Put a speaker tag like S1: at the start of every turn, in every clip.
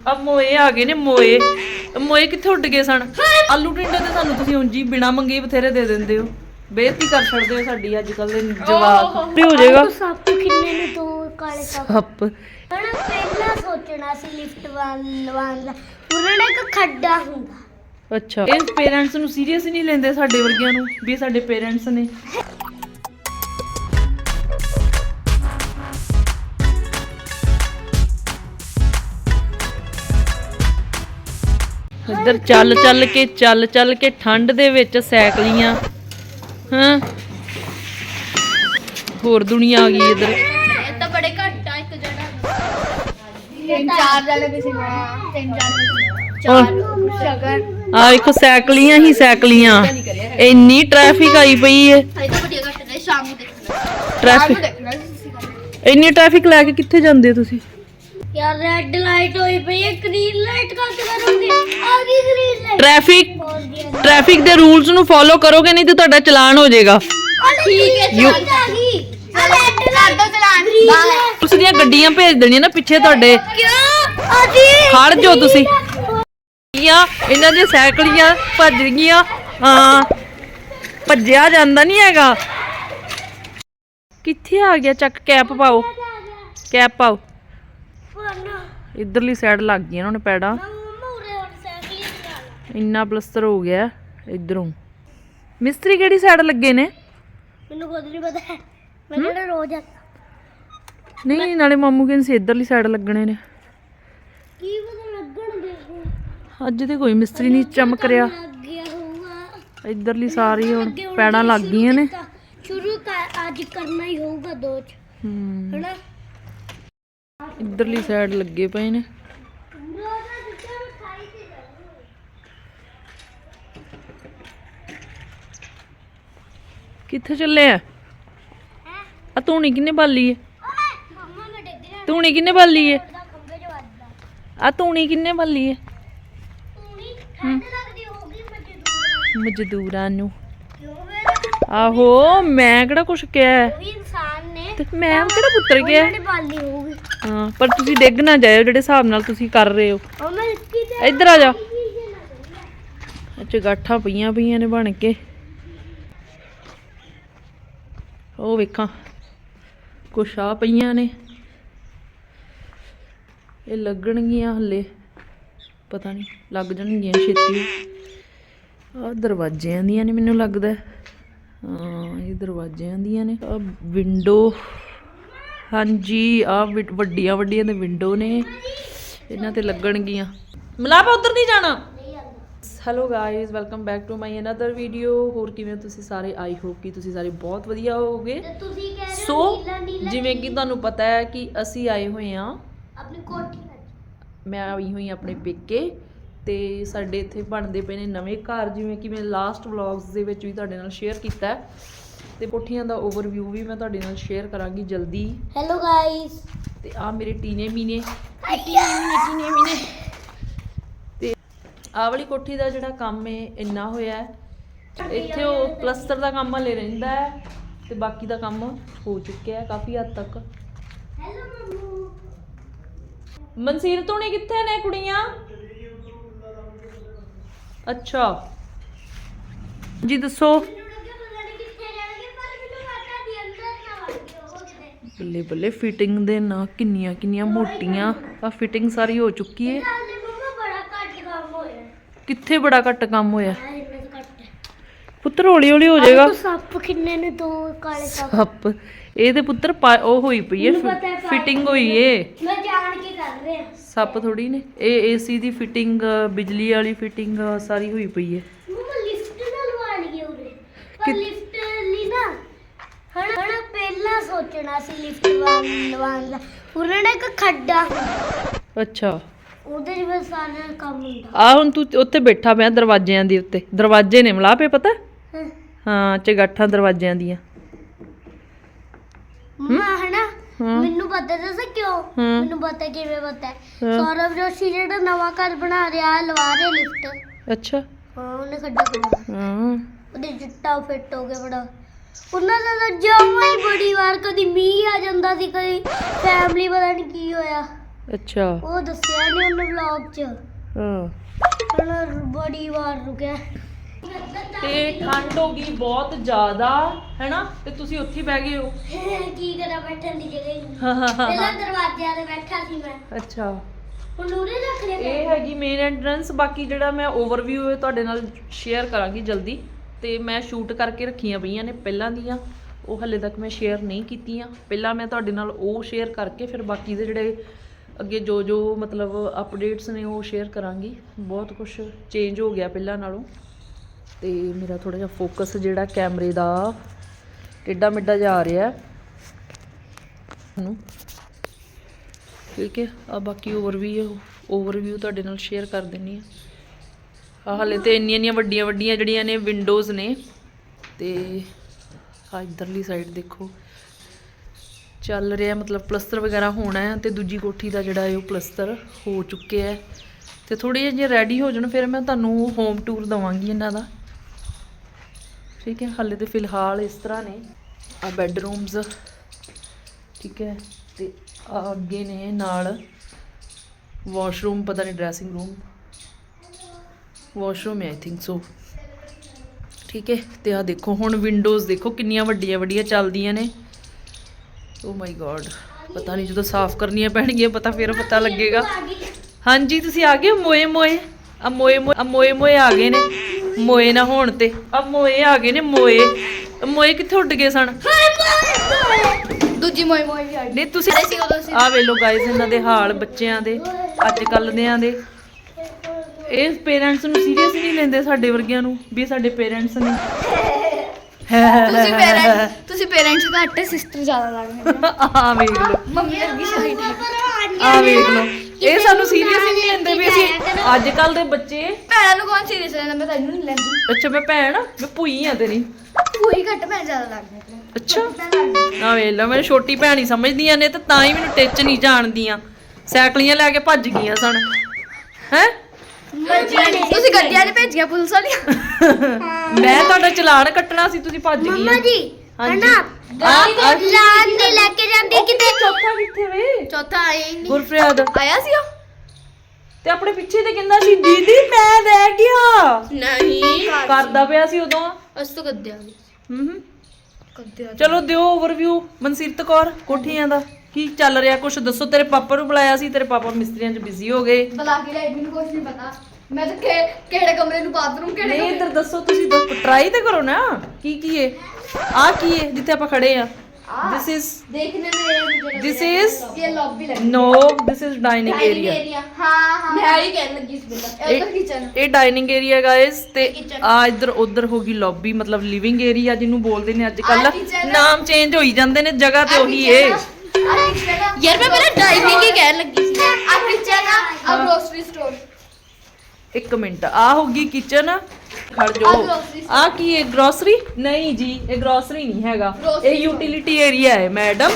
S1: ਆ ਮੋਏ ਆ ਗਏ ਨੇ ਮੋਏ। ਮੋਏ ਕਿੱਥੇ ਉੱਡ ਗਏ ਸਨ? ਆਲੂ ਟਿੰਡੇ ਤੇ ਸਾਨੂੰ ਤੁਸੀਂ ਉਂਜੀ ਬਿਨਾ ਮੰਗੇ ਹੀ ਬਥੇਰੇ ਦੇ ਦਿੰਦੇ ਹੋ। ਬੇਇੱਜ਼ਤੀ ਕਰ ਛੱਡਦੇ ਹੋ ਸਾਡੀ ਅੱਜ ਕੱਲ ਦੇ ਜਵਾਕ। ਕੀ ਹੋ ਜਾਏਗਾ।
S2: ਸੱਪ ਕਿੰਨੇ ਨੇ? ਦੋ ਕਾਲੇ ਸੱਪ
S1: ਸੱਪ।
S2: ਹਣਾ ਪਹਿਲਾਂ ਸੋਚਣਾ ਸੀ ਲਿਫਟ ਵਾਲ ਲਵਾਉਣ ਦਾ। ਉਹਨਾਂ ਨੇ ਇੱਕ ਖੱਡਾ ਹੁੰਦਾ।
S1: ਅੱਛਾ। ਇਹ ਪੇਰੈਂਟਸ ਨੂੰ ਸੀਰੀਅਸ ਹੀ ਨਹੀਂ ਲੈਂਦੇ ਸਾਡੇ ਵਰਗਿਆਂ ਨੂੰ ਵੀ ਸਾਡੇ ਪੇਰੈਂਟਸ ਨੇ। ਇੱਧਰ ਚੱਲ ਚੱਲ ਕੇ ਚੱਲ ਚੱਲ ਕੇ ਠੰਡ ਦੇ ਵਿੱਚ ਸਾਈਕਲੀਆਂ ਹਾਂ? ਹੋਰ ਦੁਨੀਆ ਆ ਗਈ ਇੱਧਰ।
S2: ਇਹ ਤਾਂ ਬੜੇ ਘੱਟ ਆ ਇੱਕ ਜਣਾ। ਤਿੰਨ ਚਾਰ ਜਣੇ ਵੀ ਸੀ ਤਿੰਨ ਜਣੇ ਚਾਰ ਸ਼ਗਨ
S1: ਆ ਵੇਖੋ ਸਾਈਕਲੀਆਂ ਹੀ ਸਾਈਕਲੀਆਂ। ਇੰਨੀ ਟ੍ਰੈਫਿਕ ਆਈ ਪਈ ਹੈ
S2: ਇਹ ਤਾਂ ਬੜੀ ਘੱਟ ਨੇ ਸ਼ਾਮ ਨੂੰ ਦੇਖਣਾ
S1: ਟ੍ਰੈਫਿਕ ਇੰਨੀ ਟ੍ਰੈਫਿਕ ਲੈ ਕੇ ਕਿੱਥੇ ਜਾਂਦੇ ਹੋ ਤੁਸੀਂ?
S2: ਯਾਰ ਰੈੱਡ ਲਾਈਟ ਹੋਈ ਪਈ ਹੈ ਗ੍ਰੀਨ ਲਾਈਟ ਕੱਟ ਕਰੋਗੇ ਆ ਗਈ ਗ੍ਰੀਨ ਲਾਈਟ
S1: ਟ੍ਰੈਫਿਕ ਟ੍ਰੈਫਿਕ ਦੇ ਰੂਲਸ ਨੂੰ ਫੋਲੋ ਕਰੋਗੇ ਨਹੀਂ ਤੇ ਤੁਹਾਡਾ ਚਲਾਨ ਹੋ ਜਾਏਗਾ।
S2: ਠੀਕ ਹੈ
S1: You-
S2: ਚੱਲ ਆ ਗਈ। ਆ ਰੈੱਡ ਲਾਈਟ ਦਾ ਚਲਾਨ।
S1: ਤੁਸੀਂ ਦੀਆਂ ਗੱਡੀਆਂ ਭੇਜ ਦੇਣੀਆਂ ਨਾ ਪਿੱਛੇ ਤੁਹਾਡੇ।
S2: ਕਿਉਂ? ਆਜੀ
S1: ਖੜ ਜਾਓ ਤੁਸੀਂ। ਕੀਆਂ ਇਹਨਾਂ ਦੀਆਂ ਸਾਈਕਲੀਆਂ ਭੱਜ ਗਈਆਂ। ਹਾਂ। ਭੱਜਿਆ ਜਾਂਦਾ ਨਹੀਂ ਹੈਗਾ। ਕਿੱਥੇ ਆ ਗਿਆ? ਚੱਕ ਕੈਪ ਪਾਓ। ਕੈਪ ਪਾਓ। ਇਧਰਲੀ ਸਾਈਡ ਲੱਗ ਗਈਆਂ ਉਹਨਾਂ ਨੇ ਪੈੜਾਂ ਇੰਨਾ ਪਲਸਤਰ ਹੋ ਗਿਆ ਇਧਰੋਂ। ਮਿਸਤਰੀ ਕਿਹੜੀ ਸਾਈਡ ਲੱਗੇ ਨੇ?
S2: ਮੈਨੂੰ ਖੁਦ ਨਹੀਂ ਪਤਾ। ਮੈਂ ਕਿਹੜਾ ਰੋਜ਼ ਆ
S1: ਨਹੀਂ ਨਾਲੇ ਮਾਮੂ ਕਹਿੰਦੇ ਸੀ ਇਧਰਲੀ ਸਾਈਡ ਲੱਗਣੇ ਨੇ।
S2: ਕੀ ਪਤਾ ਲੱਗਣਗੇ
S1: ਅੱਜ ਤੇ ਕੋਈ ਮਿਸਤਰੀ ਨਹੀਂ ਚਮਕ ਰਿਹਾ। ਇਧਰਲੀ ਸਾਰੀ ਹੁਣ ਪੈੜਾਂ ਲੱਗ ਗਈਆਂ ਨੇ।
S2: ਸ਼ੁਰੂ ਅੱਜ ਕਰਨਾ ਹੀ ਹੋਊਗਾ ਦੋ ਚ।
S1: ਹੂੰ।
S2: ਹਨਾ?
S1: ਇਧਰਲੀ ਸਾਈਡ ਲੱਗੇ ਪਏ ਨੇ। ਕਿੱਥੇ ਚੱਲੇ ਆ? ਆ ਧੂਣੀ ਕਿੰਨੇ ਬਾਲੀ ਏ? ਧੂਣੀ ਕਿੰਨੇ ਬਾਲੀ ਏ? ਆ ਧੂਣੀ ਕਿੰਨੇ ਬਾਲੀ ਏ?
S2: ਮਜ਼ਦੂਰ
S1: ਨੂੰ। ਆਹੋ ਮੈਂ ਕਿਹੜਾ ਕੁਛ ਕਿਹਾ? ਹੈ?
S2: ਇਨਸਾਨ ਨੇ।
S1: ਤੇ ਮੈਂ ਕਿਹੜਾ ਪੁੱਤਰ ਕਿਹਾ?
S2: ਬਾਲੀ ਹੋਊਗੀ?
S1: ਹਾਂ ਪਰ ਤੁਸੀਂ ਡਿੱਗ ਨਾ ਜਾਇਓ ਜਿਹੜੇ ਹਿਸਾਬ ਨਾਲ ਤੁਸੀਂ ਕਰ ਰਹੇ ਹੋ।
S2: ਉਹ ਮੈਂ ਕੀ ਤੇ
S1: ਇੱਧਰ ਆ ਜਾ। ਅੱਛਾ ਗਾਠਾਂ ਪਈਆਂ ਪਈਆਂ ਨੇ ਬਣ ਕੇ। ਉਹ ਵੇਖਾਂ ਕੁਛ ਆ ਪਈਆਂ ਨੇ। ਇਹ ਲੱਗਣਗੀਆਂ ਹੱਲੇ। ਪਤਾ ਨਹੀਂ ਲੱਗ ਜਾਣਗੀਆਂ ਛੇਤੀ। ਆ ਦਰਵਾਜ਼ਿਆਂ ਦੀਆਂ ਨੇ ਮੈਨੂੰ ਲੱਗਦਾ। ਹੈ। ਹਾਂ ਇਹ ਦਰਵਾਜ਼ਿਆਂ ਦੀਆਂ ਨੇ। ਆ ਵਿੰਡੋ ਹਾਂਜੀ ਆ ਵੱਡੀਆਂ ਵੱਡੀਆਂ ਦੇ ਵਿੰਡੋ ਨੇ। ਇਹਨਾਂ ਤੇ ਲੱਗਣਗੀਆਂ। ਮਲਾਪਾ ਉਧਰ ਨਹੀਂ ਜਾਣਾ? Hello guys welcome back to my another video ਹੋਰ ਕਿਵੇਂ ਤੁਸੀਂ ਸਾਰੇ? ਆਈ ਹੋਪ ਕਿ ਤੁਸੀਂ ਸਾਰੇ ਬਹੁਤ ਵਧੀਆ ਹੋਵੋਗੇ।
S2: ਤੇ ਤੁਸੀਂ ਕਹਿ ਰਹੇ
S1: ਸੋ ਜਿਵੇਂ ਕਿ ਤੁਹਾਨੂੰ ਪਤਾ ਹੈ ਕਿ ਅਸੀਂ ਆਏ ਹੋਏ ਹਾਂ
S2: ਆਪਣੀ ਕੋਠੀ
S1: ਮੈਂ ਆਈ ਹੋਈ ਆਪਣੇ ਪੇਕੇ। ਤੇ ਸਾਡੇ ਇੱਥੇ ਬਣਦੇ ਪਏ ਨੇ ਨਵੇਂ ਘਰ ਜਿਵੇਂ ਕਿ ਮੈਂ ਲਾਸਟ ਵਲੌਗਸ ਦੇ ਵਿੱਚ ਵੀ ਤੁਹਾਡੇ ਨਾਲ ਸ਼ੇਅਰ ਕੀਤਾ ਹੈ। ਤੇ ਕੋਠੀਆਂ ਦਾ ਓਵਰਵਿਊ ਵੀ ਮੈਂ ਤੁਹਾਡੇ ਨਾਲ ਸ਼ੇਅਰ ਕਰਾਂਗੀ ਜਲਦੀ।
S2: ਹੈਲੋ ਗਾਇਸ
S1: ਤੇ ਆ ਮੇਰੇ ਟੀਨੇ ਮੀਨੇ।
S2: ਟੀਨੇ ਮੀਨੇ।
S1: ਤੇ ਆਹ ਵਾਲੀ ਕੋਠੀ ਦਾ ਜਿਹੜਾ ਕੰਮ ਹੈ ਇੰਨਾ ਹੋਇਆ ਹੈ। ਇੱਥੇ ਉਹ ਪਲਸਟਰ ਦਾ ਕੰਮ ਹਲੇ ਰਹਿੰਦਾ ਹੈ ਤੇ ਬਾਕੀ ਦਾ ਕੰਮ ਹੋ ਚੁੱਕਿਆ ਹੈ ਕਾਫੀ ਹੱਦ ਤੱਕ।
S2: ਹੈਲੋ ਮੰਮੂ।
S1: ਮਨਸੀਰ ਤੋਣੀ ਕਿੱਥੇ ਨੇ ਕੁੜੀਆਂ? ਅੱਛਾ। ਜੀ ਦੱਸੋ
S2: ਮੈਨੂੰ ਲੱਗਿਆ ਪਤਾ ਨਹੀਂ ਕਿੱਥੇ ਜਾਣਗੇ ਪਰ ਮੈਨੂੰ ਪਤਾ ਦੀ ਅੰਦਰ ਨਾ ਵੜ ਗਏ ਉਹ ਕਿਤੇ
S1: ਬੱਲੇ ਬੱਲੇ ਫਿਟਿੰਗ ਦੇ ਨਾ ਕਿੰਨੀਆਂ ਕਿੰਨੀਆਂ ਮੋਟੀਆਂ। ਆ ਫਿਟਿੰਗ ਸਾਰੀ ਹੋ ਚੁੱਕੀ ਹੈ ਕਿੱਥੇ ਬੜਾ ਘੱਟ ਕੰਮ ਹੋਇਆ? ਪੁੱਤਰ ਹੌਲੀ ਹੌਲੀ ਹੋ ਜਾਏਗਾ।
S2: ਸੱਪ ਕਿੰਨੇ ਨੇ ਦੋ ਕਾਲੇ ਸੱਪ।
S1: ਸੱਪ। ਇਹ ਤੇ ਪੁੱਤਰ ਉਹ ਹੋਈ ਪਈ ਹੈ ਫਿਟਿੰਗ ਹੋਈ ਏ।
S2: ਮੈਂ ਜਾਣ ਕੇ ਕਰ ਰਿਹਾ।
S1: ਸੱਪ ਥੋੜੀ ਨੇ। ਇਹ ਏਸੀ ਦੀ ਫਿਟਿੰਗ ਬਿਜਲੀ ਵਾਲੀ ਫਿਟਿੰਗ ਸਾਰੀ ਹੋਈ ਪਈ ਹੈ
S2: ਮੰਮਾ ਲਿਫਟ ਨਾਲ ਲਵਾ ਲਈਏ ਉਰੇ। ਪਰ ਲਿਫਟ ਨਾ ਪਹਿਲਾਂ ਸੋਚਣਾ ਸੀ ਲਿਫਟ ਲਵਾਉਣ ਦਾ। ਉਹਨਾਂ ਨੇ ਇੱਕ ਖੱਡਾ।
S1: ਅੱਛਾ।
S2: ਉਹਦੇ ਵਿੱਚ ਸਾਰਾ ਕੰਮ ਹੁੰਦਾ।
S1: ਆ ਹੁਣ ਤੂੰ ਉੱਥੇ ਬੈਠਾ ਪਿਆ ਦਰਵਾਜ਼ਿਆਂ ਦੇ ਉੱਤੇ। ਦਰਵਾਜ਼ੇ ਨੇ ਮਲਾ ਪਏ ਪਤਾ?
S2: ਹਾਂ।
S1: ਹਾਂ ਚਗਾਠਾਂ ਦਰਵਾਜ਼ਿਆਂ ਦੀਆਂ।
S2: ਮੰਮਾ ਹਨਾ? ਮੈਨੂੰ ਪਤਾ ਦੱਸ ਕਿਉਂ। ਮੈਨੂੰ ਪਤਾ ਕਿਵੇਂ ਪਤਾ ਹੈ।
S1: ਹਾਂ।
S2: ਸੌਰਵ ਜੋਸ਼ੀ ਜਿਹੜਾ ਨਵਾਂ ਘਰ ਬਣਾ ਰਿਹਾ ਹੈ, ਲਵਾ ਰਿਹਾ ਲਿਫਟ।
S1: ਅੱਛਾ।
S2: ਹਾਂ ਉਹਨੇ ਖੱਡਾ
S1: ਹਾਂ।
S2: ਉਹਦੇ ਜੁੱਟਾ ਫਿੱਟ ਹੋ ਗਿਆ ਬੜਾ ਉਹਨਾਂ ਦਾ ਤਾਂ ਜਮਾ ਹੀ ਬੜੀ ਵਾਰ ਕਦੀ ਮੀਂਹ ਆ ਜਾਂਦਾ ਸੀ ਕਦੀ ਫੈਮਿਲੀ ਪਤਾ ਨਹੀਂ ਕੀ ਹੋਇਆ।
S1: ਅੱਛਾ।
S2: ਉਹ ਦੱਸਿਆ ਨਹੀਂ ਉਹਨੇ ਵਲੌਗ 'ਚ।
S1: ਹਾਂ।
S2: ਹੁਣ ਬੜੀ ਵਾਰ ਰੁਕਿਆ।
S1: ਤੇ ਠੰਡ ਹੋ ਗਈ ਬਹੁਤ ਜ਼ਿਆਦਾ ਹੈਨਾ? ਤੇ ਤੁਸੀਂ ਉੱਥੇ ਹੀ ਬਹਿ ਗਏ ਹੋ।
S2: ਕੀ ਕਰਾਂ ਬੈਠਣ ਦੀ ਜਗ੍ਹਾ ਹੀ ਨਹੀਂ ਪਹਿਲਾਂ ਦਰਵਾਜ਼ਿਆਂ ਤੇ ਬੈਠਾ ਸੀ ਮੈਂ।
S1: ਅੱਛਾ।
S2: ਹੁਣ ਉਰੇ ਰੱਖ ਲਿਆ
S1: ਇਹ ਹੈਗੀ ਮੇਨ ਐਂਟਰੈਂਸ ਬਾਕੀ ਜਿਹੜਾ ਮੈਂ ਓਵਰਵਿਊ ਹੈ ਤੁਹਾਡੇ ਨਾਲ ਸ਼ੇਅਰ ਕਰਾਂਗੀ ਜਲਦੀ। ਤੇ ਮੈਂ ਸ਼ੂਟ ਕਰਕੇ ਰੱਖੀਆਂ ਪਈਆਂ ਨੇ ਪਹਿਲਾਂ ਦੀਆਂ। ਉਹ ਹਲੇ ਤੱਕ ਮੈਂ ਸ਼ੇਅਰ ਨਹੀਂ ਕੀਤੀਆਂ। ਪਹਿਲਾਂ ਮੈਂ ਤੁਹਾਡੇ ਨਾਲ ਉਹ ਸ਼ੇਅਰ ਕਰਕੇ ਫਿਰ ਬਾਕੀ ਦੇ ਜਿਹੜੇ ਅੱਗੇ ਜੋ ਜੋ ਮਤਲਬ ਅਪਡੇਟਸ ਨੇ ਉਹ ਸ਼ੇਅਰ ਕਰਾਂਗੀ। ਬਹੁਤ ਕੁਝ ਚੇਂਜ ਹੋ ਗਿਆ ਪਹਿਲਾਂ ਨਾਲੋਂ। ਤੇ ਮੇਰਾ ਥੋੜਾ ਜਿਹਾ ਫੋਕਸ ਜਿਹੜਾ ਕੈਮਰੇ ਦਾ ਟੇਡਾ ਮਿੱਡਾ ਜਾ ਰਿਹਾ। ਨੂੰ ਠੀਕ ਹੈ। ਆ ਬਾਕੀ ਓਵਰਵਿਊ ਓਵਰਵਿਊ ਤੁਹਾਡੇ ਨਾਲ ਸ਼ੇਅਰ ਕਰ ਦਿੰਨੀ ਆ ਆ ਹਾਲੇ ਤੇ ਇੰਨੀਆਂ ਇੰਨੀਆਂ ਵੱਡੀਆਂ ਵੱਡੀਆਂ ਜਿਹੜੀਆਂ ਨੇ ਵਿੰਡੋਜ਼ ਨੇ ਤੇ ਆ ਇਧਰਲੀ ਸਾਈਡ ਦੇਖੋ। ਚੱਲ ਰਿਹਾ ਮਤਲਬ ਪਲਸਤਰ ਵਗੈਰਾ ਹੋਣਾ ਹੈ ਤੇ ਦੂਜੀ ਕੋਠੀ ਦਾ ਜਿਹੜਾ ਹੈ ਉਹ ਪਲਸਤਰ ਹੋ ਚੁੱਕਿਆ ਹੈ। ਤੇ ਥੋੜੀ ਜਿਹੀ ਜੇ ਰੈਡੀ ਹੋ ਜਾਣ ਫਿਰ ਮੈਂ ਤੁਹਾਨੂੰ ਹੋਮ ਟੂਰ ਦਵਾਂਗੀ ਇਹਨਾਂ ਦਾ। ਠੀਕ ਹੈ, ਹਾਲੇ ਤੇ ਫਿਲਹਾਲ ਇਸ ਤਰ੍ਹਾਂ ਨੇ। ਆ ਬੈੱਡਰੂਮਸ ਠੀਕ ਹੈ, ਤੇ ਆ ਅੱਗੇ ਨੇ ਨਾਲ ਵਾਸ਼ਰੂਮ ਪਤਾ ਨਹੀਂ ਡਰੈਸਿੰਗ ਰੂਮ ਵਾਸ਼ਰੂਮ ਹੈ ਆਈ ਥਿੰਕ ਸੋ ਠੀਕ ਹੈ ਤੇ ਆ ਦੇਖੋ ਹੁਣ ਵਿੰਡੋਜ਼ ਦੇਖੋ ਕਿੰਨੀਆਂ ਵੱਡੀਆਂ ਵੱਡੀਆਂ ਚੱਲਦੀਆਂ ਨੇ। ਓ ਮਾਈ ਗॉड ਪਤਾ ਨਹੀਂ ਜਦੋਂ ਸਾਫ਼ ਕਰਨੀਆਂ ਪੈਣਗੀਆਂ ਪਤਾ ਫਿਰ ਪਤਾ ਲੱਗੇਗਾ। ਹਾਂਜੀ ਤੁਸੀਂ ਆ ਗਏ? ਮੋਏ ਮੋਏ। ਆ ਮੋਏ ਮੋਏ ਆ ਮੋਏ ਮੋਏ ਆ ਗਏ ਨੇ। ਮੋਏ ਨਾ ਹੋਣ ਤੇ। ਆ ਮੋਏ ਆ ਗਏ ਨੇ ਮੋਏ। ਮੋਏ ਕਿੱਥੇ ਉੱਡ ਗਏ ਸਨ?
S3: ਦੂਜੀ ਮੋਈ ਮੋਈ ਵੀ ਆ ਗਈ।
S1: ਨਹੀਂ ਤੁਸੀਂ ਆ ਵੇ ਲੋ ਗਾਇਸ ਇਹਨਾਂ ਦੇ ਹਾਲ ਬੱਚਿਆਂ ਦੇ ਅੱਜ ਕੱਲ ਦਿਆਂ ਦੇ। ਇਹ ਪੇਰੈਂਟਸ ਨੂੰ ਸੀਰੀਅਸ ਨਹੀਂ ਲੈਂਦੇ ਸਾਡੇ ਵਰਗਿਆਂ ਨੂੰ ਵੀ ਇਹ ਸਾਡੇ ਪੇਰੈਂਟਸ ਨੇ।
S3: ਤੁਸੀਂ ਪੇਰੈਂਟਸ ਤੁਸੀਂ ਪੇਰੈਂਟਸ ਦਾ ਅੱਟੇ ਸਿਸਟਰ ਜ਼ਿਆਦਾ ਲੱਗਦੇ
S1: ਆ ਵੇਖ ਲੋ
S3: ਮੰਮੀ ਵਰਗੀ ਸ਼ਾਇਦ
S1: ਆ ਵੇਖ ਲੋ ਇਹ ਸਾਨੂੰ ਸੀਰੀਅਸ ਹੀ ਨਹੀਂ ਲੈਂਦੇ ਵੀ ਅਸੀਂ ਅੱਜ ਕੱਲ ਦੇ ਬੱਚੇ
S3: ਭੈਣਾਂ ਨੂੰ ਕੌਣ ਸੀਰੀਅਸ ਲੈਂਦਾ? ਮੈਂ ਤੈਨੂੰ ਨਹੀਂ ਲੈਂਦੀ।
S1: ਅੱਛਾ ਮੈਂ ਭੈਣ ਮੈਂ ਭੂਈ ਆ ਤੇਰੀ।
S3: ਕੋਈ ਘੱਟ ਭੈਣ ਜ਼ਿਆਦਾ ਲੱਗਦੀ
S1: ਅੱਛਾ। ਆ ਵੇਖ ਲਓ ਮੈਨੂੰ ਛੋਟੀ ਭੈਣ ਹੀ ਸਮਝਦੀਆਂ ਨੇ ਤੇ ਤਾਂ ਹੀ ਮੈਨੂੰ ਟਿੱਚ ਨਹੀਂ ਜਾਣਦੀਆਂ। ਸਾਈਕਲੀਆਂ ਲੈ ਕੇ ਭੱਜ ਗਈਆਂ ਸਨ। ਹੈ?
S3: ਤੁਸੀਂ ਗੱਡੀਆਂ ਨੇ ਭੇਜੀਆਂ ਪੁਲਿਸ ਵਾਲੀਆਂ?
S1: ਮੈਂ ਤੁਹਾਡਾ ਚਲਾਨ ਕੱਟਣਾ ਸੀ ਤੁਸੀਂ ਭੱਜ ਗਈਆਂ।
S2: ਮੰਮਾ ਜੀ
S1: ਹਾਂਜੀ।
S2: ਹਨਾ? ਲੈ ਕੇ ਜਾਂਦੀ ਕਿਤੇ।
S1: ਚੌਥਾ ਕਿੱਥੇ ਵੇ?
S3: ਚੌਥਾ ਆਇਆ ਹੀ ਨਹੀਂ।
S1: ਗੁਰਫਰਿਆਦ
S3: ਆਇਆ ਸੀ ਉਹ?
S1: ਤੇ ਆਪਣੇ ਪਿੱਛੇ ਤੇ ਕਹਿੰਦਾ ਸੀ ਦੀਦੀ ਮੈਂ ਰਹਿ ਗਿਆ।
S3: ਨਹੀਂ।
S1: ਕਰਦਾ ਪਿਆ ਸੀ ਉਦੋਂ।
S3: ਅਸ ਤੋਂ ਗੱਦੇ ਆ ਗਏ
S1: ਹੂੰ ਹੂੰ।
S3: ਗੱਦੇ ਆ
S1: ਚਲੋ ਦਿਓ ਓਵਰਵਿਊ ਮਨਸੀਰਤ ਕੌਰ ਕੋਠੀਆਂ ਦਾ। ਕੀ ਚੱਲ ਰਿਹਾ? ਕੁਛ ਦੱਸੋ ਤੇਰੇ ਪਾਪਾ ਨੂੰ ਬੁਲਾਇਆ ਸੀ ਤੇਰੇ ਪਾਪਾ ਮਿਸਤਰੀਆਂ 'ਚ ਬਿਜ਼ੀ ਹੋ ਗਏ।
S3: ਬਲਾ ਕੇ ਲੈ ਮੈਨੂੰ ਨਹੀਂ ਪਤਾ। ਮੈਂ ਤਾਂ ਕਿਹੜੇ ਕਮਰੇ ਨੂੰ ਬਾਥਰੂਮ ਕਿਹੜੇ
S1: ਨਹੀਂ ਇੱਧਰ ਦੱਸੋ ਤੁਸੀਂ ਟਰਾਈ ਤਾਂ ਕਰੋ ਨਾ। ਕੀ ਕੀ ਹੈ ਆ। ਕੀ ਹੈ ਜਿੱਥੇ ਆਪਾਂ ਖੜੇ ਆ। ਦਿਸ ਇਜ਼
S3: ਦੇਖਨੇ ਮੇਰੇ
S1: ਇਹ ਲੌਬੀ ਇਹ ਡਾਈਨਿੰਗ ਜਿਹਨੂੰ ਬੋਲਦੇ ਨੇ ਅੱਜ ਕੱਲ ਨਾਮ ਚੇਂਜ ਹੋਈ ਜਾਂਦੇ ਨੇ ਜਗ੍ਹਾ ਤੇ ਆਹ ਏ।
S3: ਯਾਰ ਮੈਂ ਪਹਿਲਾਂ ਡਰਾਈਵਿੰਗ ਹੀ ਕਹਿਣ ਲੱਗੀ ਸੀ। ਆ ਕਿਚਨ ਆ ਗ੍ਰੋਸਰੀ ਸਟੋਰ
S1: ਇੱਕ ਮਿੰਟ ਆ ਹੋ ਗਈ ਕਿਚਨ ਖੜ ਜੋ ਆ ਕੀ ਹੈ ਗਰੋਸਰੀ ਨਹੀਂ ਜੀ ਇਹ ਗਰੋਸਰੀ ਨਹੀਂ ਹੈਗਾ। ਇਹ ਯੂਟਿਲਿਟੀ ਏਰੀਆ ਹੈ ਮੈਡਮ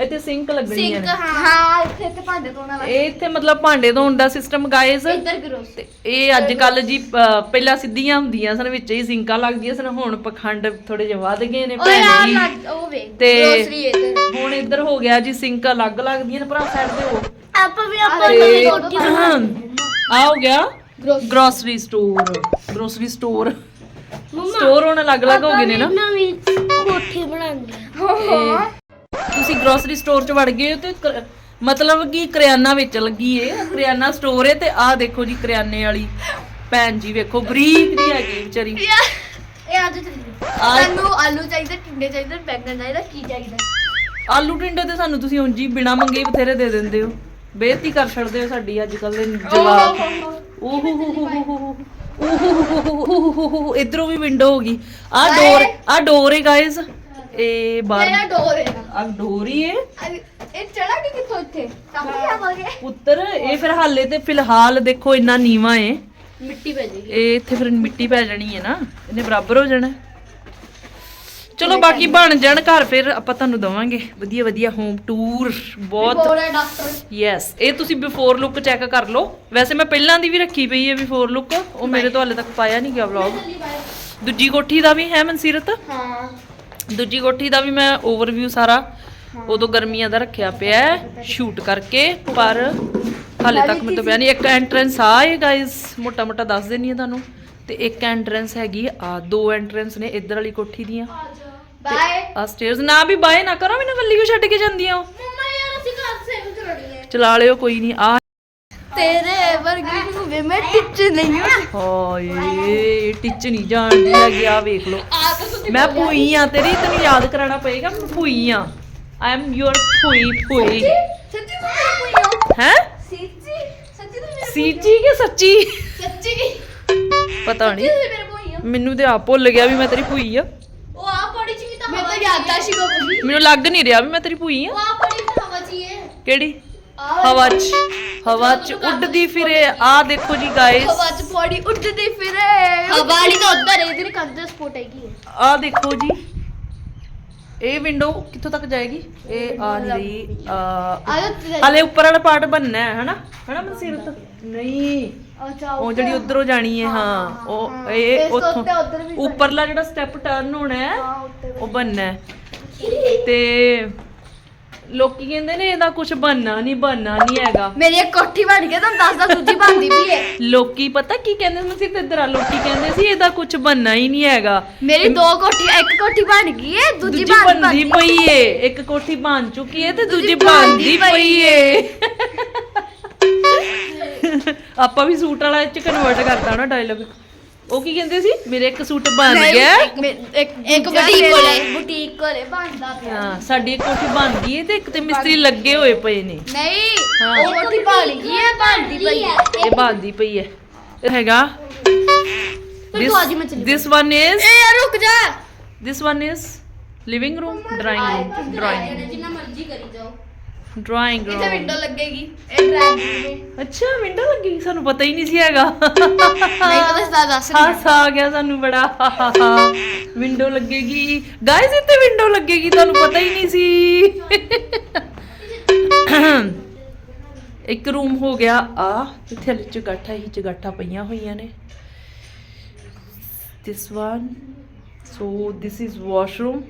S1: ਇੱਥੇ ਸਿੰਕ ਲੱਗਣੀਆਂ ਸਿੰਕ
S3: ਹਾਂ। ਹਾਂ ਇੱਥੇ ਤੇ ਭਾਂਡੇ ਧੋਣ ਵਾਲਾ।
S1: ਇਹ ਇੱਥੇ ਮਤਲਬ ਭਾਂਡੇ ਧੋਣ ਦਾ ਸਿਸਟਮ
S3: ਗਾਇਜ਼ ਇੱਧਰ
S1: ਗਰੋਸ ਇਹ ਅੱਜ ਕੱਲ ਜੀ ਪਹਿਲਾਂ ਸਿੱਧੀਆਂ ਹੁੰਦੀਆਂ ਸਨ ਵਿੱਚ ਹੀ ਸਿੰਕਾਂ ਲੱਗਦੀਆਂ ਸਨ ਹੁਣ ਪਖੰਡ ਥੋੜੇ ਜਿਹਾ ਵੱਧ ਗਏ ਨੇ
S3: ਓਏ ਉਹ ਵੇਖ
S1: ਤੇ- ਹੁਣ ਇੱਧਰ ਹੋ ਗਿਆ ਜੀ ਸਿੰਕ ਅਲੱਗ ਲੱਗਦੀਆਂ ਨੇ ਭਰਾ ਸਾਈਡ ਤੇ ਉਹ
S2: ਆਪਾਂ ਵੀ ਆਪਾਂ
S1: ਵੀ ਹੋ ਗਿਆ। Grocery store grocery store store ਹੁਣ ਅਲੱਗ-ਅਲੱਗ ਹੋ ਗਏ ਨੇ ਨਾ।
S2: ਨਵੀਂ ਕੋਠੀ ਬਣਾਉਂਦੇ
S1: ਤੁਸੀਂ ਗਰੋਸਰੀ ਸਟੋਰ 'ਚ ਵੜ ਗਏ ਹੋ ਤੇ ਕਰ- ਮਤਲਬ ਕਿ ਕਰਿਆਨਾ ਵਿੱਚ ਲੱਗੀ ਏ। ਕਰਿਆਨਾ ਸਟੋਰ ਏ ਤੇ ਆਹ ਦੇਖੋ ਜੀ ਕਰਿਆਨੇ ਵਾਲੀ ਭੈਣ ਜੀ ਵੇਖੋ ਬਰੀਕ ਦੀ ਹੈਗੀ ਵਿਚਾਰੀ।
S3: ਇਹ ਆਦਤ ਨਹੀਂ
S1: ਆ
S3: ਸਾਨੂੰ ਆਲੂ ਚਾਹੀਦੇ ਟਿੰਡੇ ਚਾਹੀਦੇ ਬੈਂਗਣ ਚਾਹੀਦਾ ਕੀ ਚਾਹੀਦਾ?
S1: ਆਲੂ ਟਿੰਡੇ ਤੇ ਸਾਨੂੰ ਤੁਸੀਂ ਉਂਝ ਹੀ ਬਿਨਾ ਮੰਗੇ ਹੀ ਬਥੇਰੇ ਦੇ ਦਿੰਦੇ ਹੋ। ਬੇਇੱਜ਼ਤੀ ਕਰ ਛੱਡਦੇ ਹੋ ਸਾਡੀ ਅੱਜ ਕੱਲ ਦੇ ਜਵਾਬ ਓਹ ਹੋ ਹੋ ਹੋ ਹੋ ਹੋ ਇਧਰੋਂ ਵੀ ਵਿੰਡੋ ਹੋ ਗਈ। ਆ ਡੋਰ ਆ ਡੋਰ ਹੈ ਗਾਇਸ ਇਹ
S3: ਮੇਰਾ
S1: ਬਾਹਰ
S3: ਡੋਰ ਹੈ।
S1: ਆ ਡੋਰ ਹੀ ਹੈ।
S3: ਇਹ ਚੜਾ ਕਿ ਕਿੱਥੋਂ ਇੱਥੇ? ਕੰਮ ਆਵਾਂਗੇ
S1: ਪੁੱਤਰ ਇਹ ਫਿਰ ਹਾਲੇ ਤੇ ਫਿਲਹਾਲ ਦੇਖੋ ਇੰਨਾ ਨੀਵਾ ਏ
S3: ਮਿੱਟੀ ਪੈ ਜਾਏਗੀ
S1: ਇਹ ਇੱਥੇ ਫਿਰ ਮਿੱਟੀ ਪੈ ਜਾਣੀ ਹੈ ਨਾ। ਇਹਨੇ ਬਰਾਬਰ ਹੋ ਜਾਣਾ। ਚਲੋ ਬਾਕੀ ਬਣ ਜਾਣ ਘਰ ਫਿਰ ਆਪਾਂ ਤੁਹਾਨੂੰ ਦਵਾਂਗੇ। ਵਧੀਆ ਵਧੀਆ ਹੋਮ ਟੂਰ ਬਹੁਤ
S3: ਬੋਲ ਹੈ ਡਾਕਟਰ
S1: ਯੈਸ ਇਹ ਤੁਸੀਂ ਬਿਫੋਰ ਲੁੱਕ ਚੈੱਕ ਕਰ ਲਓ। ਵੈਸੇ ਮੈਂ ਪਹਿਲਾਂ ਦੀ ਵੀ ਰੱਖੀ ਪਈ ਹੈ ਬਿਫੋਰ ਲੁੱਕ ਉਹ ਮੇਰੇ ਤੋਂ ਹਾਲੇ ਤੱਕ ਪਾਇਆ ਨਹੀਂ ਗਿਆ ਵਲੌਗ ਦੂਜੀ ਕੋਠੀ ਦਾ ਵੀ ਹੈ ਮਨਸੀਰਤ?
S3: ਹਾਂ।
S1: ਦੂਜੀ ਕੋਠੀ ਦਾ ਵੀ ਮੈਂ ਓਵਰਵਿਊ ਸਾਰਾ। ਉਦੋਂ ਗਰਮੀਆਂ ਦਾ ਰੱਖਿਆ ਪਿਆ ਸ਼ੂਟ ਕਰਕੇ ਪਰ ਹਾਲੇ ਤੱਕ ਮੈਨੂੰ ਪਿਆ ਨਹੀਂ। ਇੱਕ ਐਂਟਰੈਂਸ ਆ ਇਹ ਗਾਇਸ ਮੋਟਾ ਮੋਟਾ ਦੱਸ ਦੇਣੀ ਆ ਤੁਹਾਨੂੰ। ਤੇ ਇੱਕ ਐਂਟਰੈਂਸ ਹੈਗੀ ਆ। ਦੋ ਐਂਟਰੈਂਸ ਨੇ ਇੱਧਰ ਵਾਲੀ ਕੋਠੀ ਦੀਆਂ।
S3: ਬਾਏ
S1: ਆ ਸਟੇਅਰਸ ਨਾ ਵੀ ਬਾਏ ਨਾ ਕਰੋ ਮੈਨੂੰ ਕੱਲੀ ਕਿਉਂ ਛੱਡ ਕੇ ਜਾਂਦੀਆਂ? ਹੋ
S3: ਮੰਮਾ ਯਾਰ ਅਸੀਂ ਘਰ ਸੇਵ ਕਰਣੀ ਹੈ।
S1: ਚਲਾ ਲਿਓ ਕੋਈ ਨਹੀਂ ਆ।
S3: ਤੇਰੇ ਵਰਗੀ ਨੂੰ ਵੇ ਮੈਂ ਟਿੱਚ ਨਹੀਂ
S1: ਹਾਏ ਟਿੱਚ ਨਹੀਂ ਜਾਣਦੀ ਆ ਵੇਖ ਲਓ।
S3: ਆ ਤਾਂ ਤੁਸੀਂ
S1: ਮੈਂ ਭੂਈ ਆ ਤੇਰੀ ਤੈਨੂੰ ਯਾਦ ਕਰਾਉਣਾ ਪਏਗਾ ਮੈਂ ਭੂਈ ਆ। ਆਈ ਐਮ ਯੂਰ ਭੂਈ ਭੂਈ।
S3: ਸੱਚੀ? ਕੋਈ ਹੋ?
S1: ਹੈ?
S3: ਸੱਚੀ? ਸੱਚੀ ਤੁਸੀਂ
S1: ਸੀਚੀ ਕਿ ਸੱਚੀ?
S3: ਸੱਚੀ?
S1: ਪਤਾ ਨਹੀਂ
S3: ਤੁਸੀਂ ਮੇਰੇ ਕੋਈ ਹੋ?
S1: ਮੈਨੂੰ ਤੇ ਆਪ ਭੁੱਲ ਗਿਆ ਵੀ ਮੈਂ ਤੇਰੀ ਭੂਈ ਆ।
S3: ਤਾਂ ਮੈਂ ਤਾਂ ਯਾਦਾਂ ਸੀ ਕੋਈ
S1: ਮੈਨੂੰ ਲੱਗ ਨਹੀਂ ਰਿਹਾ ਵੀ ਮੈਂ ਤੇਰੀ ਭੂਈ ਆ।
S3: ਹਵਾ ਹੀ।
S1: ਕਿਹੜੀ? ਹਵਾ 'ਚ। ਹਵਾ 'ਚ ਉੱਡਦੀ ਫਿਰੇ। ਆ ਦੇਖੋ ਜੀ ਗਾਇਸ
S3: ਹਵਾ ਚ ਪੌੜੀ ਉੱਡਦੀ ਫਿਰੇ। ਹਵਾ ਵਾਲੀ ਤਾਂ ਉੱਧਰ ਇਹਦੇ ਨੇ ਕੰਦੇ ਸਪੋਰਟ ਹੈਗੀ ਹੈ।
S1: ਆ ਦੇਖੋ ਜੀ। ਇਹ ਵਿੰਡੋ ਕਿੱਥੋਂ ਤੱਕ ਜਾਏਗੀ? ਇਹ ਆ ਰਹੀ ਆ
S3: ਆ ਜਾ
S1: ਹਲੇ ਉੱਪਰ ਵਾਲਾ ਪਾਰਟ ਬਣਨਾ ਹੈ ਹਨਾ? ਹਨਾ ਮਨਸੀਰਤ? ਨਹੀਂ।
S3: ਅੱਛਾ
S1: ਉਹ ਜਿਹੜੀ ਉਧਰੋਂ ਜਾਣੀ ਹੈ ਹਾਂ ਉਹ ਇਹ ਉੱਥੋਂ ਉੱਪਰਲਾ ਜਿਹੜਾ ਸਟੈਪ ਟਰਨ ਹੋਣਾ ਹੈ
S3: ਹਾਂ
S1: ਉਹ ਬਣਨਾ। ਹੈ। ਤੇ ਲੋਕੀ ਕਹਿੰਦੇ ਨੇ ਇਹਦਾ ਕੁਝ ਬਣਨਾ ਨਹੀਂ ਬਣਨਾ ਨਹੀਂ ਹੈਗਾ।
S3: ਮੇਰੀ ਇੱਕ ਕੋਠੀ ਬਣ ਗਈ ਤਾਂ ਦੱਸ ਦਾ ਦੂਜੀ ਬਣਦੀ ਵੀ ਹੈ।
S1: ਲੋਕੀ ਪਤਾ ਕੀ ਕਹਿੰਦੇ ਸੀ ਤੇ ਇਧਰ ਆ ਲੋਕੀ ਕਹਿੰਦੇ ਸੀ ਇਹਦਾ ਕੁਝ ਬਣਨਾ ਹੀ ਨਹੀਂ ਹੈਗਾ।
S3: ਮੇਰੀ ਦੋ ਕੋਠੀ ਇੱਕ ਕੋਠੀ ਬਣ ਗਈ ਹੈ ਦੂਜੀ
S1: ਦੂਜੀ
S3: ਬਣ
S1: ਬਣਦੀ ਪਈ ਏ ਇੱਕ ਕੋਠੀ ਬਣ ਚੁੱਕੀ ਏ ਤੇ ਦੂਜੀ ਬਣਦੀ ਪਈ ਏ ਆਪਾਂ ਵੀ ਸੂਟ ਵਾਲਾ ਇਹ ਚ ਕਨਵਰਟ ਕਰਤਾ ਨਾ ਡਾਇਲੌਗ ਉਹ ਕੀ ਕਹਿੰਦੇ ਸੀ? ਮੇਰੇ ਇੱਕ ਸੂਟ ਬਣ ਗਿਆ।
S3: ਇੱਕ ਇੱਕ ਬੁਟੀਕ ਕੋਲੇ ਬੁਟੀਕ ਕੋਲੇ ਬਣਦਾ ਪਿਆ।
S1: ਹਾਂ ਸਾਡੀ ਇੱਕ ਕੋਠੀ ਬਣ ਗਈ ਏ ਤੇ ਇੱਕ ਤੇ ਮਿਸਤਰੀ ਲੱਗੇ ਹੋਏ ਪਏ ਨੇ।
S3: ਨਹੀਂ
S1: ਹਾਂ।
S3: ਉਹ ਕੋਠੀ ਬਣ ਗਈ ਹੈ ਬਣਦੀ ਪਈ ਹੈ
S1: ਇਹ ਬਣਦੀ ਪਈ ਹੈ ਇਹ ਹੈਗਾ।
S3: ਤੂੰ ਆਜੀ ਮੈਂ ਚੱਲੀ
S1: this one is
S3: ਏ ਯਾਰ ਰੁਕ ਜਾ।
S1: one is living room drawing room drawing room
S3: ਜਿੰਨਾ ਮਰਜ਼ੀ ਕਰੀ ਜਾਓ।
S1: Drawing
S3: ਇੱਥੇ ਵਿੰਡੋ ਲੱਗੇਗੀ। ਇਹ ਡਰਾਈਵ ਨਹੀਂ
S1: ਅੱਛਾ ਵਿੰਡੋ ਲੱਗੀ ਸਾਨੂੰ ਪਤਾ ਹੀ ਨਹੀਂ ਸੀ ਹੈਗਾ।
S3: ਪਤਾ ਸਦਾ ਦੱਸ
S1: ਹਾਸ ਆ ਗਿਆ ਸਾਨੂੰ ਬੜਾ। ਵਿੰਡੋ ਲੱਗੇਗੀ। ਗਾਇਸ ਇੱਥੇ ਵਿੰਡੋ ਲੱਗੇਗੀ ਤੁਹਾਨੂੰ ਪਤਾ ਹੀ ਨਹੀਂ ਸੀ। ਇੱਕ ਰੂਮ ਹੋ ਗਿਆ। ਆ ਇੱਥੇ ਹਲੇ ਚਗਾਠਾ ਹੀ ਚਗਾਠਾ ਪਈਆਂ ਹੋਈਆਂ ਨੇ। This one. So this is washroom.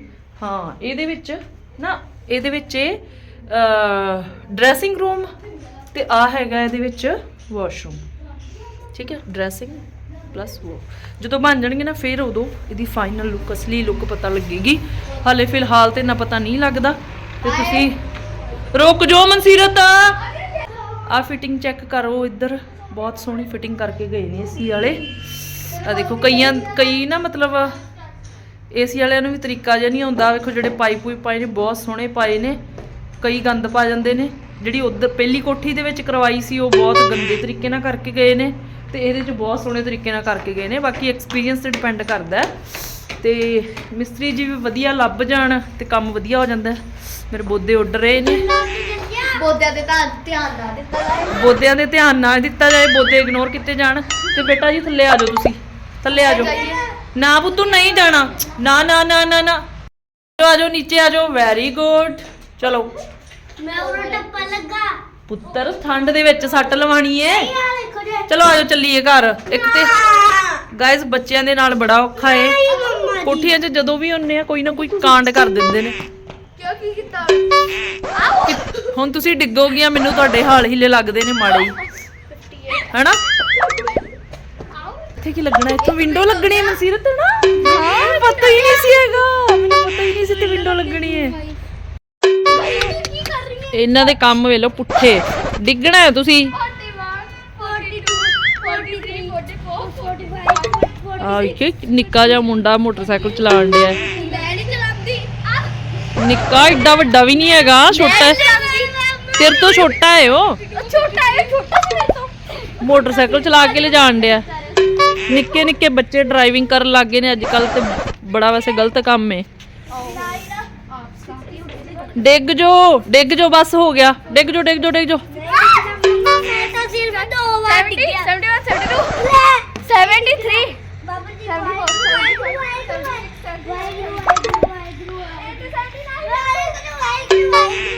S1: ਹਾਂ ਇਹਦੇ ਵਿੱਚ ਨਾ ਇਹਦੇ ਵਿੱਚ ਇਹ ਡਰੈਸਿੰਗ ਰੂਮ ਤੇ ਆ ਹੈਗਾ ਇਹਦੇ ਵਿੱਚ ਵਾਸ਼ਰੂਮ ਠੀਕ ਹੈ? ਡਰੈਸਿੰਗ ਪਲੱਸ ਉਹ ਜਦੋਂ ਬਣ ਜਾਣਗੇ ਨਾ, ਫਿਰ ਉਦੋਂ ਇਹਦੀ ਫਾਈਨਲ ਲੁੱਕ ਅਸਲੀ ਲੁੱਕ ਪਤਾ ਲੱਗੇਗੀ। ਹਾਲੇ ਫਿਲਹਾਲ ਤੇ ਨਾ ਪਤਾ ਨਹੀਂ ਲੱਗਦਾ। ਤੇ ਤੁਸੀਂ ਰੁਕ ਜੋ ਮਨਸੀਰਤ। ਆ ਫਿਟਿੰਗ ਚੈੱਕ ਕਰੋ ਇੱਧਰ। ਬਹੁਤ ਸੋਹਣੀ ਫਿਟਿੰਗ ਕਰਕੇ ਗਏ ਨੇ ਏਸੀ ਵਾਲੇ। ਆ ਦੇਖੋ, ਕਈਆਂ, ਕਈ ਨਾ ਮਤਲਬ ਏਸੀ ਵਾਲਿਆਂ ਨੂੰ ਵੀ ਤਰੀਕਾ ਜਿਹਾ ਨਹੀਂ ਆਉਂਦਾ। ਵੇਖੋ ਜਿਹੜੇ ਪਾਈਪ ਪੂਈ ਪਾਏ ਨੇ, ਬਹੁਤ ਸੋਹਣੇ ਪਾਏ ਨੇ। ਕਈ ਗੰਦ ਪਾ ਜਾਂਦੇ ਨੇ। ਜਿਹੜੀ ਉਧਰ ਪਹਿਲੀ ਕੋਠੀ ਦੇ ਵਿੱਚ ਕਰਵਾਈ ਸੀ ਉਹ ਬਹੁਤ ਗੰਦੇ ਤਰੀਕੇ ਨਾਲ ਕਰਕੇ ਗਏ ਨੇ ਤੇ ਇਹਦੇ 'ਚ ਬਹੁਤ ਸੋਹਣੇ ਤਰੀਕੇ ਨਾਲ ਕਰਕੇ ਗਏ ਨੇ। ਬਾਕੀ ਐਕਸਪੀਰੀਅੰਸ ਤੇ ਡਿਪੈਂਡ ਕਰਦਾ ਤੇ ਮਿਸਤਰੀ ਜੀ ਵੀ ਵਧੀਆ ਲੱਭ ਜਾਣ ਤੇ ਕੰਮ ਵਧੀਆ ਹੋ ਜਾਂਦਾ। ਮੇਰੇ ਬੋਦੇ ਉੱਡ ਰਹੇ ਨੇ।
S3: ਬੋਦਿਆਂ ਦੇ ਤਾਂ ਧਿਆਨ ਨਾ ਦਿੱਤਾ ਜਾਏ।
S1: ਬੋਦਿਆਂ ਦੇ ਧਿਆਨ ਨਾ ਦਿੱਤਾ ਜਾਏ ਬੋਦੇ ਇਗਨੋਰ ਕੀਤੇ ਜਾਣ। ਤੇ ਬੇਟਾ ਜੀ ਥੱਲੇ ਆ ਜਾਓ ਤੁਸੀਂ। ਥੱਲੇ ਆ ਜਾਓ। ਨਾ ਪੁੱਤੂ ਨਹੀਂ ਜਾਣਾ। ਨਾ ਨਾ ਨਾ ਨਾ ਨਾ। ਆ ਜਾਓ ਨੀਚੇ ਆ ਜਾਓ। ਵੈਰੀ ਗੁੱਡ ਚਲੋ।
S2: ਮੈਂ ਉਰੇ ਟੱਪਾ ਲੱਗਾ।
S1: ਪੁੱਤਰ ਠੰਡ ਦੇ ਵਿੱਚ ਸੱਟ ਲਵਾਣੀ ਏ।
S2: ਆ ਦੇਖੋ ਜੀ।
S1: ਚਲੋ ਆ ਜਾਓ ਚੱਲੀਏ ਘਰ। ਇੱਕ ਤੇ ਗਾਇਸ ਬੱਚਿਆਂ ਦੇ ਨਾਲ ਬੜਾ ਔਖਾ ਏ।
S2: ਮੰਮਾ
S1: ਕੋਠੀਆਂ 'ਚ ਜਦੋਂ ਵੀ ਹੁੰਨੇ ਆ ਕੋਈ ਨਾ ਕੋਈ ਕਾਂਡ ਕਰ ਦਿੰਦੇ ਨੇ।
S3: ਕਿਉਂ ਕੀ ਕੀਤਾ?
S1: ਕਿ- ਹੁਣ ਤੁਸੀਂ ਡਿੱਗੋਗੀਆਂ ਮੈਨੂੰ ਤੁਹਾਡੇ ਹਾਲ ਹਿੱਲੇ ਲੱਗਦੇ ਨੇ ਮਾੜੇ ਹੀ। ਹੈਨਾ? ਇੱਥੇ ਕੀ ਲੱਗਣਾ? ਇੱਥੋਂ ਵਿੰਡੋ ਲੱਗਣੀ ਹੈ ਮਨਸੀਰਤ ਨਾ? ਹਾਂ ਪਤਾ ਹੀ ਨਹੀਂ ਸੀ ਹੈਗਾ। ਮੈਨੂੰ ਪਤਾ ਹੀ ਨਹੀਂ ਸੀ ਤੇ ਵਿੰਡੋ ਲੱਗਣੀ ਹੈ। ਇਹਨਾਂ ਦੇ ਕੰਮ ਵੇਲੋ ਪੁੱਠੇ। ਡਿੱਗਣਾ ਹੈ ਤੁਸੀਂ।
S3: 42 43 44 45
S1: ਆ ਇੱਥੇ ਨਿੱਕਾ ਜਿਹਾ ਮੁੰਡਾ ਮੋਟਰਸਾਈਕਲ ਚਲਾਉਣ ਡਿਆ ਹੈ।
S3: ਮੈਂ ਨਹੀਂ ਚਲਾਉਂਦੀ ਆ
S1: ਨਿੱਕਾ, ਏਡਾ ਵੱਡਾ ਵੀ ਨਹੀਂ ਹੈਗਾ, ਛੋਟਾ ਹੈ। ਤੇਰੇ ਤੋਂ ਛੋਟਾ ਹੈ ਉਹ।
S3: ਛੋਟਾ ਹੈ ਛੋਟਾ ਸੀ ਮੇਰੇ ਤੋਂ
S1: ਮੋਟਰਸਾਈਕਲ ਚਲਾ ਕੇ ਲੈ ਜਾਣ ਡਿਆ ਨਿੱਕੇ ਨਿੱਕੇ ਬੱਚੇ ਡਰਾਈਵਿੰਗ ਕਰਨ ਲੱਗ ਗਏ ਨੇ ਅੱਜ ਕੱਲ ਤੇ ਬੜਾ ਵੈਸੇ ਗਲਤ ਕੰਮ ਹੈ। ਡਿੱਗ ਜੋ ਡਿੱਗ ਜੋ ਬਸ ਹੋ ਗਿਆ ਡਿੱਗ ਜੋ ਡਿੱਗ ਜੋ ਡਿੱਗ ਜੋ
S2: ਮੈਂ ਤਾਂ ਸਿਰਫ ਦੋ ਵਾਰ ਡਿੱਗਿਆ
S3: 71 72 73 ਬਾਬਾ ਜੀ ਵਾਹਿਗੁਰੂ ਵਾਹਿਗੁਰੂ ਵਾਹਿਗੁਰੂ ਵਾਹਿਗੁਰੂ ਵਾਹਿਗੁਰੂ ਵਾਹਿਗੁਰੂ ਵਾਹਿਗੁਰੂ